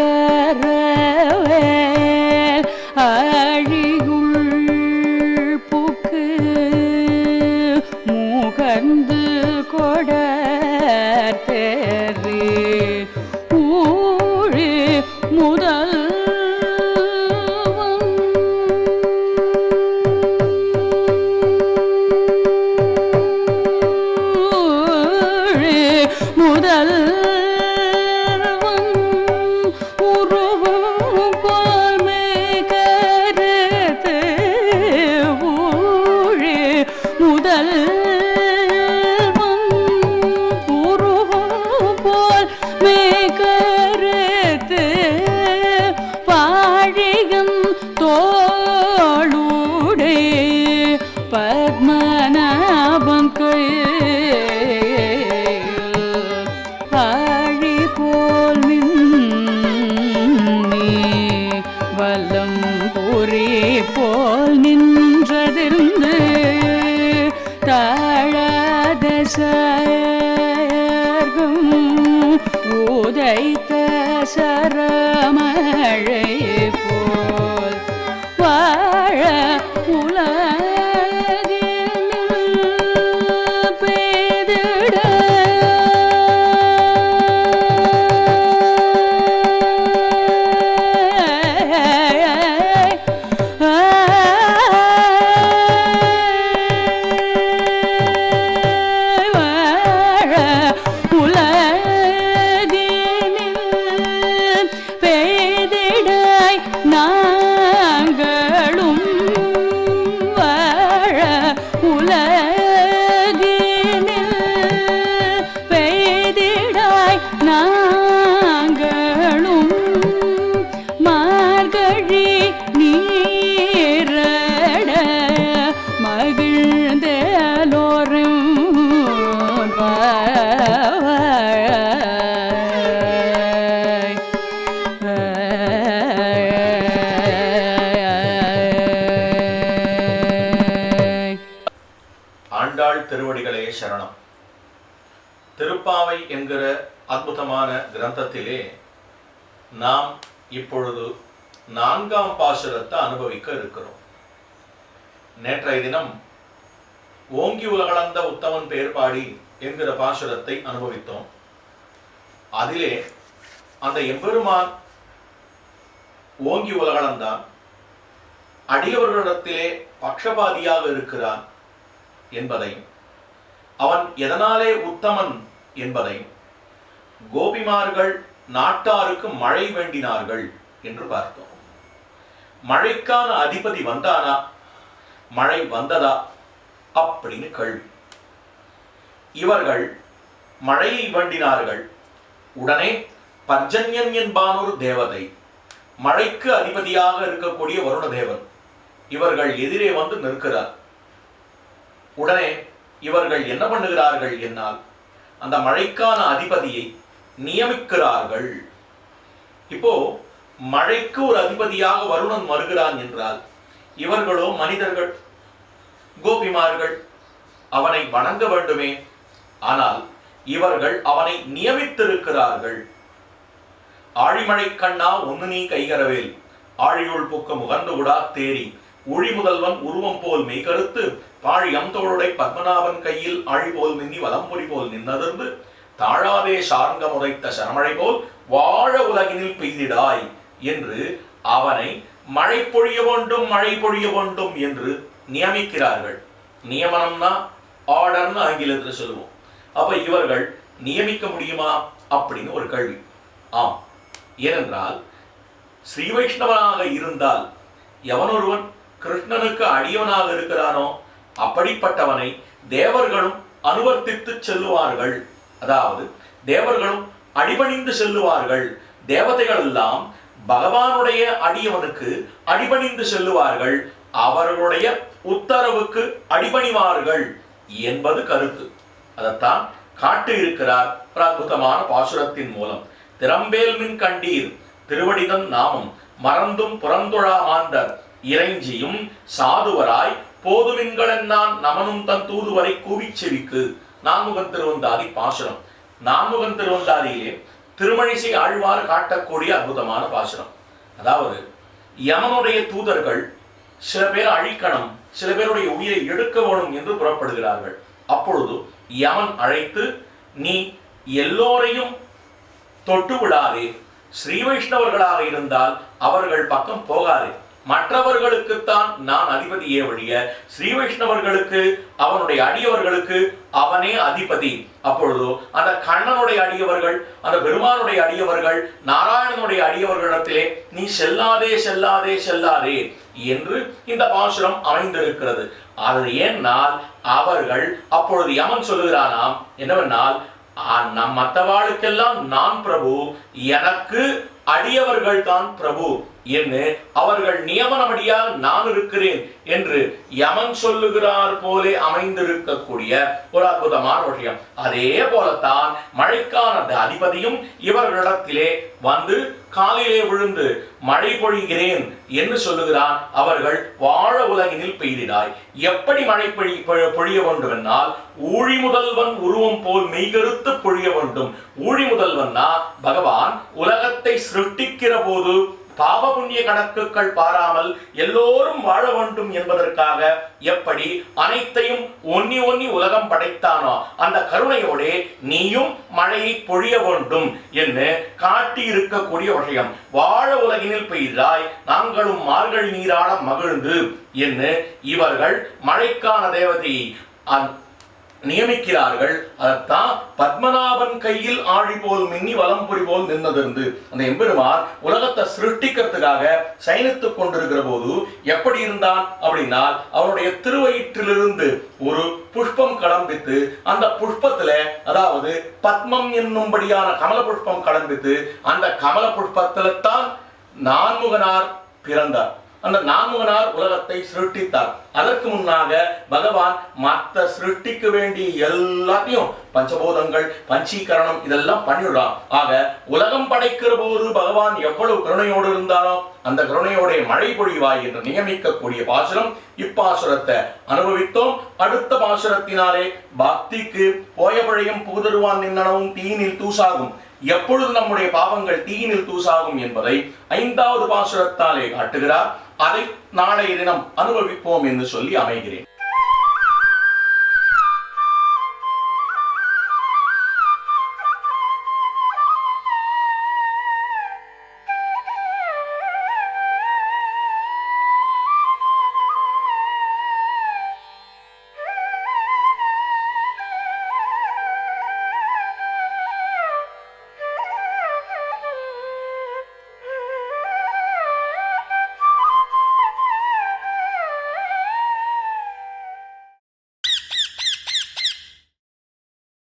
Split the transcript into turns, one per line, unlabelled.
again. பொறி போல் நின்றதிருந்து தாழாத சயர்கும் உதைத்த சரமழை போல் வாழ உலகில் உலகினில்
சரணம். திருப்பாவை என்கிற அற்புதமான கிரந்தத்திலே நாம் இப்பொழுது நான்காம் பாசுரத்தை அனுபவிக்க இருக்கிறோம். நேற்றைய தினம் ஓங்கி உலகளந்த உத்தமன் பெயர் பாடி என்கிற பாசுரத்தை அனுபவித்தோம். அதிலே அந்த எம்பெருமான் ஓங்கி உலகளந்தான். அடியவர்களிடத்திலே பக்ஷபாதியாக இருக்கிறான் என்பதையும் அவன் எதனாலே உத்தமன் என்பதை. கோபிமார்கள் நாட்டாருக்கு மழை வேண்டினார்கள் என்று பார்த்தோம். மழைக்கான அதிபதி வந்தானா? மழை வந்ததா? அப்படின்னு கேள்வி. இவர்கள் மழையை வேண்டினார்கள். உடனே பர்ஜன்யன் என்பானொரு தேவதை. மழைக்கு அதிபதியாக இருக்கக்கூடிய வருண தேவன். இவர்கள் எதிரே வந்து நிற்கிறார். உடனே இவர்கள் என்ன பண்ணுகிறார்கள் என்னால்? அந்த மழைக்கான அதிபதியை நியமிக்கிறார்கள். இப்போ மழைக்கு ஒரு அதிபதியாக வருணன் வருகிறான் என்றால் இவர்களோ மனிதர்கள் கோபிமார்கள் அவனை வணங்க வேண்டுமே? ஆனால் இவர்கள் அவனை நியமித்திருக்கிறார்கள். ஆழிமழை கண்ணா ஒன்னு நீ கைகரவேல். ஆழியுள் புக்க முகர்ந்து விடா தேரி உழி முதல்வன் உருவம் போல் மெய்கருத்து பாழி அந்தோளுடை பத்மநாபன் கையில் ஆழி போல் மின்னி வலம்பொறி போல் நின்னதிர்ந்து தாழாதே சார்ங்க முறைத்த சரமழை போல் வாழ உலகினில் பெய்திடாய் என்று அவனை மழை பொழிய வேண்டும் மழை பொழிய வேண்டும் என்று நியமிக்கிறார்கள். நியமனம்னா ஆர்டர்னு ஆங்கிலத்தில் சொல்லுவோம். அப்ப இவர்கள் நியமிக்க முடியுமா அப்படின்னு ஒரு கேள்வி. ஆம். ஏனென்றால் ஸ்ரீ வைஷ்ணவனாக இருந்தால் எவனொருவன் கிருஷ்ணனுக்கு அடியவனாக இருக்கிறானோ அப்படிப்பட்டவனை தேவர்களும் அனுவர்த்தித்து செல்லுவார்கள். அதாவது தேவர்களும் அடிபணிந்து செல்லுவார்கள். தேவதைகள் எல்லாம் பகவானுடைய அடியவனுக்கு அடிபணிந்து செல்லுவார்கள். அவர்களுடைய உத்தரவுக்கு அடிபணிவார்கள் என்பது கருத்து. அதைத்தான் காட்டு இருக்கிறார் ஒரு அற்புதமான பாசுரத்தின் மூலம். திறம்பேல் மின் கண்டீர் திருவடிதன் நாமம் மறந்தும் புறந்துழா மாந்தர் இறைஞ்சியும் சாதுவராய் போதுமின்களென்னான் நமனும் தன் தூதுவரை கூவிச் செவிக்கு. நான்முகன் திருவந்தாதி பாசுரம். நான்முகன் திருவந்தாதியிலே திருமழிசை ஆழ்வார் காட்டக்கூடிய அற்புதமான பாசுரம். அதாவது யமனுடைய தூதர்கள் சில பேர் அழிக்கணும் சில பேருடைய உயிரை எடுக்க வேணும் என்று புறப்படுகிறார்கள். அப்பொழுது யமன் அழைத்து நீ எல்லோரையும் தொட்டு விடாதே. ஸ்ரீ வைஷ்ணவர்களாக இருந்தால் அவர்கள் பக்கம் போகாதே. மற்றவர்களுக்குத்தான் நான் அதிபதியே ஒழிய ஸ்ரீ வைஷ்ணவர்களுக்கு அவனுடைய அடியவர்களுக்கு அவனே அதிபதி. அப்பொழுது அந்த கண்ணனுடைய அடியவர்கள் அந்த பெருமானுடைய அடியவர்கள் நாராயணனுடைய அடியவர்களிடத்திலே நீ செல்லாதே செல்லாதே செல்லாதே என்று இந்த பாசுரம் அமைந்திருக்கிறது. அது ஏன்னால் அவர்கள் அப்பொழுது யமன் சொல்லுகிறானாம் என்னவென்னால் நம் மற்றவாளுக்கெல்லாம் நான் பிரபு எனக்கு அடியவர்கள் தான் பிரபு என்று அவர்கள் நியமனமடியாக நான் இருக்கிறேன் என்று யமன் சொல்லுகிறார் போலே அமைந்திருக்கக்கூடிய ஒரு அற்புதமான விஷயம். அதே போலத்தான் மழைக்கான அதிபதியும் இவர்களிடத்திலே வந்து காலிலே விழுந்து மழை பொழிகிறேன் என்று சொல்லுகிறான். அவர்கள் வாழ உலகினில் பெய்திடாய். எப்படி மழை பொழி பொ- பொழிய வேண்டும் என்னால் ஊழி முதல்வன் உருவம் போல் மெய்கருத்து பொழிய வேண்டும். ஊழி முதல்வன்னா பகவான் உலகத்தை சிருஷ்டிக்கிற போது பாவ புண்ணிய கணக்குகள் பாராமல் எல்லோரும் வாழ வேண்டும் என்பதற்காக எப்படி அனைத்தையும் ஒன்னி ஒன்னி உலகம் படைத்தானோ அந்த கருணையோடே நீயும் மழையை பொழிய வேண்டும் என்று காட்டி இருக்கக்கூடிய விஷயம். வாழ உலகினில் பெய்தாய் நாங்களும் மார்கழி நீராட மகிழ்ந்து என்று இவர்கள் மழைக்கான தேவதையை அந்- நியமிக்கிறார்கள். அதைத்தான் பத்மநாபன் கையில் ஆழி போல் மின்னி வலம்புரி போல் நின்னதிருந்து அந்த எம்பெருமான் உலகத்தை சிருஷ்டிக்கிறதுக்காக சயனித்துக் கொண்டிருக்கிற போது எப்படி இருந்தான் அப்படின்னால் அவனுடைய திருவயிற்றிலிருந்து ஒரு புஷ்பம் கடம்பித்து அந்த புஷ்பத்துல அதாவது பத்மம் என்னும்படியான கமல புஷ்பம் கடம்பித்து அந்த கமல புஷ்பத்துல தான் நான்முகனார் பிறந்தார். அந்த நான்முகனார் உலகத்தை சிருஷ்டித்தார். அதற்கு முன்னாக பகவான் மற்ற சிருஷ்டிக்க வேண்டிய எல்லாத்தையும் பஞ்சபூதங்கள் பஞ்சீகரணம் இதெல்லாம் பண்ணிவிடலாம் ஆக உலகம் படைக்கிற போது பகவான் எவ்வளவு கருணையோடு இருந்தாலும் அந்த கருணையோடைய மழை பொழிவாய் என்று நியமிக்கக்கூடிய பாசுரம் இப்பாசுரத்தை அனுபவித்தோம். அடுத்த பாசுரத்தினாலே பக்திக்கு போயபழையும் புகுதருவான் நின்னனவும் தீயினில் தூசாகும். எப்பொழுது நம்முடைய பாவங்கள் தீயினில் தூசாகும் என்பதை ஐந்தாவது பாசுரத்தாலே காட்டுகிறார். அதை நாளைய தினம் அனுபவிப்போம் என்று சொல்லி அமைகிறேன்.